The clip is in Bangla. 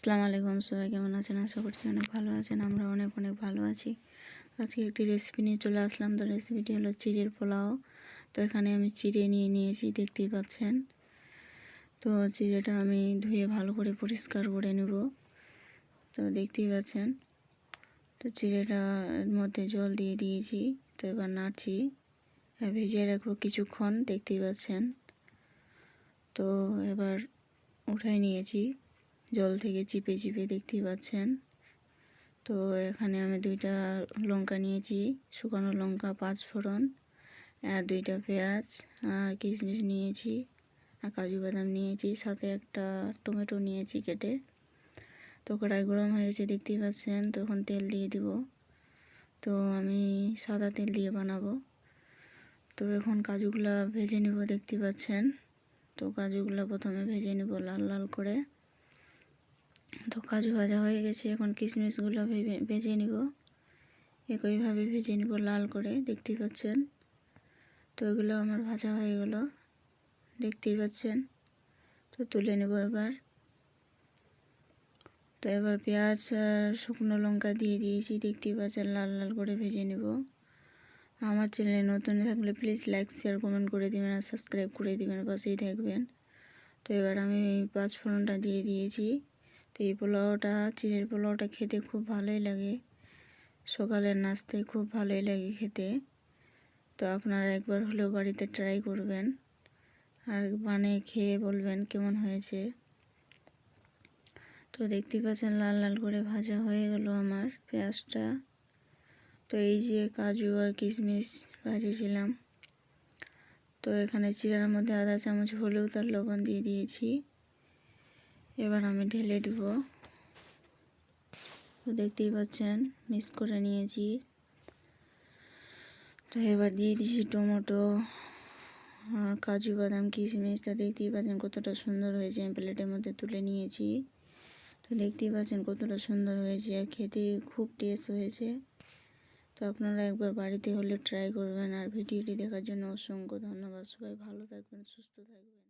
আসসালামু আলাইকুম। সবাই কেমন আছেন? আশা করছি অনেক ভালো আছেন। আমরা অনেক অনেক ভালো আছি। আজকে একটি রেসিপি নিয়ে চলে আসলাম। তো রেসিপিটি হলো চিড়ের পোলাও। তো এখানে আমি চিড়ে নিয়ে নিয়েছি, দেখতেই পাচ্ছেন। তো চিড়েটা আমি ধুয়ে ভালো করে পরিষ্কার করে নেব। তো দেখতেই পাচ্ছেন। তো চিড়েটার মধ্যে জল দিয়ে দিয়েছি। তো এবার নাড়ছি ভিজিয়ে রাখব কিছুক্ষণ, দেখতেই পাচ্ছেন। তো এবার উঠাই নিয়েছি। জল থেকে চিপে চিপে দেখতেই পাচ্ছেন। তো এখানে আমি দুইটা লঙ্কা নিয়েছি, শুকনো লঙ্কা পাঁচ ফোড়ন আর দুইটা পেঁয়াজ আর কিশমিশ নিয়েছি আর কাজু বাদাম নিয়েছি, সাথে একটা টমেটো নিয়েছি কেটে। তো কড়াই গরম হয়ে গেছে, দেখতেই পাচ্ছেন তখন তেল দিয়ে দিব। তো আমি সাদা তেল দিয়ে বানাবো। তো এখন কাজুগুলা ভেজে নিব, দেখতে পাচ্ছেন। তো কাজুগুলো প্রথমে ভেজে নেব লাল লাল করে। তো কাজু ভাজা হয়ে গেছে, এখন কিশমিশগুলো ভেজে নিব। একইভাবে ভেজে নিব লাল করে, দেখতেই পাচ্ছেন? তো এগুলো আমার ভাজা হয়ে গেল, দেখতেই পাচ্ছেন? তো তুলে নেব এবার। তো এবার পেঁয়াজ আর শুকনো লঙ্কা দিয়ে দিয়েছি, দেখতেই পাচ্ছেন? লাল লাল করে ভেজে নেব। আমার চ্যানেলে নতুন থাকলে প্লিজ লাইক, শেয়ার, কমেন্ট করে দেবেন আর সাবস্ক্রাইব করে দেবেন, পাশেই থাকবেন। তো এবার আমি পাঁচ ফোড়নটা দিয়ে দিয়েছি। তো এই পোলাওটা চিড়ের পোলাওটা খেতে খুব ভালোই লাগে। সকালের নাস্তায় খুব ভালোই লাগে খেতে। তো আপনারা একবার হলেও বাড়িতে ট্রাই করবেন। আর বানিয়ে খেয়ে বলবেন কেমন হয়েছে। তো দেখতে পাচ্ছেন লাল লাল করে ভাজা হয়ে গেল আমার পেঁয়াজটা। তো এই যে কাজু আর কিশমিশ ভাজেছিলাম। তো এখানে চিরার মধ্যে আধা চামচ হলুদ আর লবণ দিয়ে দিয়েছি। এবার আমি ঢেলে দেব। তো দেখতেই পাচ্ছেন, মিক্স করে নিয়েছি। তো এবার দিয়ে দিয়েছি টমেটো আর কাজু বাদাম, কিশমিশ। তা দেখতেই পাচ্ছেন কতটা সুন্দর হয়েছে। আমি প্লেটের মধ্যে তুলে নিয়েছি। তো দেখতেই পাচ্ছেন কতটা সুন্দর হয়েছে। খেতে খুব টেস্ট হয়েছে। তো আপনারা একবার বাড়িতে হলে ট্রাই করবেন। আর ভিডিওটি দেখার জন্য অসংখ্য ধন্যবাদ। সবাই ভালো থাকবেন, সুস্থ থাকবেন।